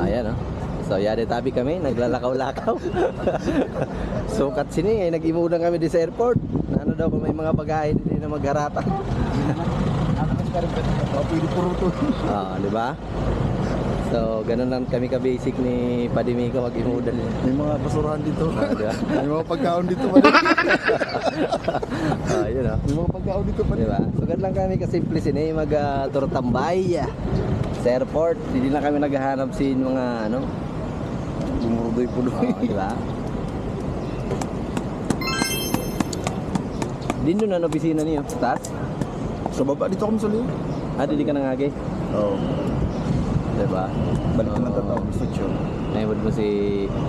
Ah, ayan oh. So, yari tabi kami, naglalakaw-lakaw. Sukat sini, eh, nag-imudan kami di sa airport. Ano daw kung may mga bagahe din na magharata. Oh. Ah, di ba? So, ganun lang kami ka-basic ni Padimiko mag-imudan. May mga basurahan dito. Ah, di ba? May mga pagkaon dito pa rin. Ah, yun oh. May mga pagkaon dito pa Di rin. ba? So, ganun lang kami kasimple sini, mag-turtambay sa airport. Hindi na kami naghahanap sin mga ano, Gumurudoy po Oh, di ba? Din doon ang opisina niyo, taas? Sa baba, dito kami sa liyo. Ah, di ka nangagi? Oo. Di ba? Balik na ng tatawag. Gusto siya. Naibod mo si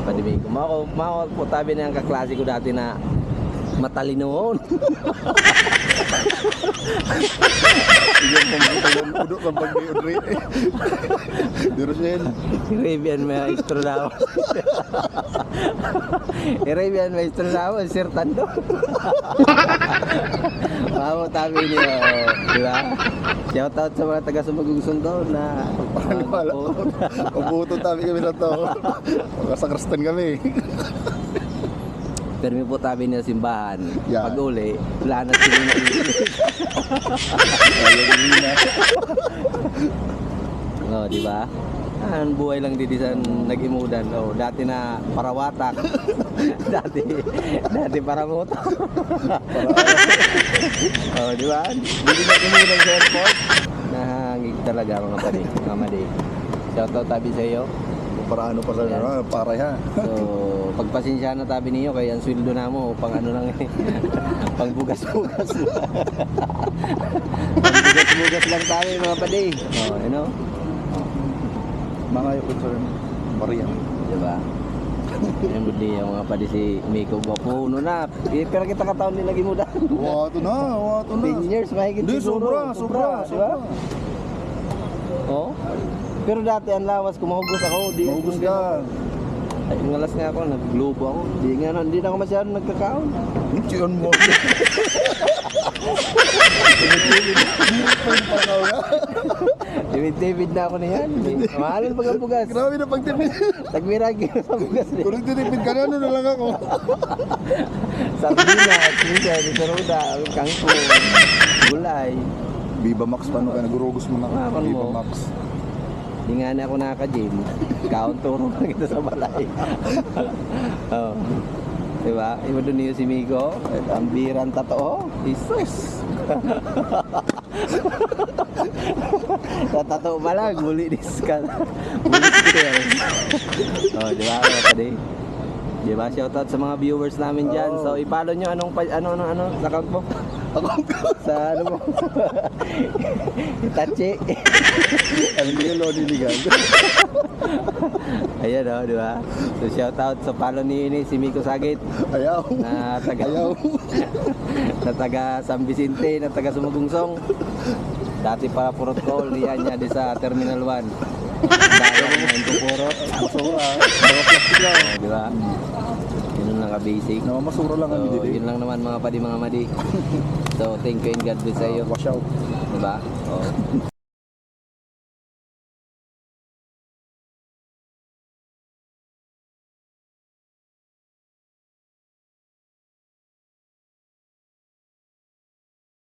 Padimiko. Mako, mako po tabi na yung kaklase ko dati na matalinoon. Iyan pang buto ng pudo ng pag-i-udri. Di Rosel. Arabian maestro daw. Arabian maestro daw, Sir Tando. Mako tabi niyo, di ba? Shout out sa mga taga Sumagugsundo na Paano wala? Pabuto tabi kami na to. Makasakristan kami. Permi po tabi niya simbahan. Yan. Pag uli, wala na sila na na. Oh, di ba? Ah, Ang buhay lang dito sa nag-imudan. Oh, dati na parawatak. dati dati paramoto. oh, di ba? Dito nag-imudan sa airport. Nahangig talaga mga padi, mga madi. Shout out tabi sa iyo. Para ano pa sa Yan. ano, para ha. So, pagpasensya na tabi niyo kaya ang sweldo na mo pang ano lang eh. pang bugas-bugas. bugas-bugas lang tayo mga padi. Oh, you know? Mga yung concern. Maria. Diba? Yung budi yung mga padi si Miko Gwapuno na. Eh, pero kita kataon din lagi muda. Wato na, wato na. 10 years mahigit Hindi, siguro. sobra, sobra, di sobra. Oo. Pero dati ang lawas, kumahugos ako. Di, Mahugos ka. Ay, ngalas nga ako, naglobo ako. Di nga, na- hindi na ako masyado nagkakaon. Chiyon mo. David na ako niyan. Mahalin pag ang bugas. Grabe na pagtipid. Tagmiragi sa bugas. eh. Kung tinipid ka na, ano na lang ako. Sardinas, minsan, saruda, kangkong, gulay. Viva Max pa no, kaya nagurugos mo na. Ano Viva mo? Max. Di nga na ako naka-gym. Kaon turo na kita sa balay. oh. Diba? Iba doon niyo si Migo. Ang birang totoo. Jesus. sa totoo ba lang, muli diskan. Muli oh, di ba? Ano pa di? Di ba? Shoutout sa mga viewers namin dyan. So, i-follow nyo anong, pa- ano, ano, ano, sa account mo? Sa ano mo? Itachi. Ano yung lodi ni Gag? Ayan o, di ba? So shout out sa palo ni ini si Miko Sagit Ayaw. na taga Ayaw. na taga San Vicente, na taga Sumagungsong. Dati para purot call niya niya di sa Terminal 1. Dahil na yung pupurot. Masura. Mga plastic lang. Oh, di ba? Yun lang ka-basic. Namamasura lang kami So, dito. yun lang naman mga padi mga madi. So, thank you and God bless sa iyo. Wash out. Di ba? Oh.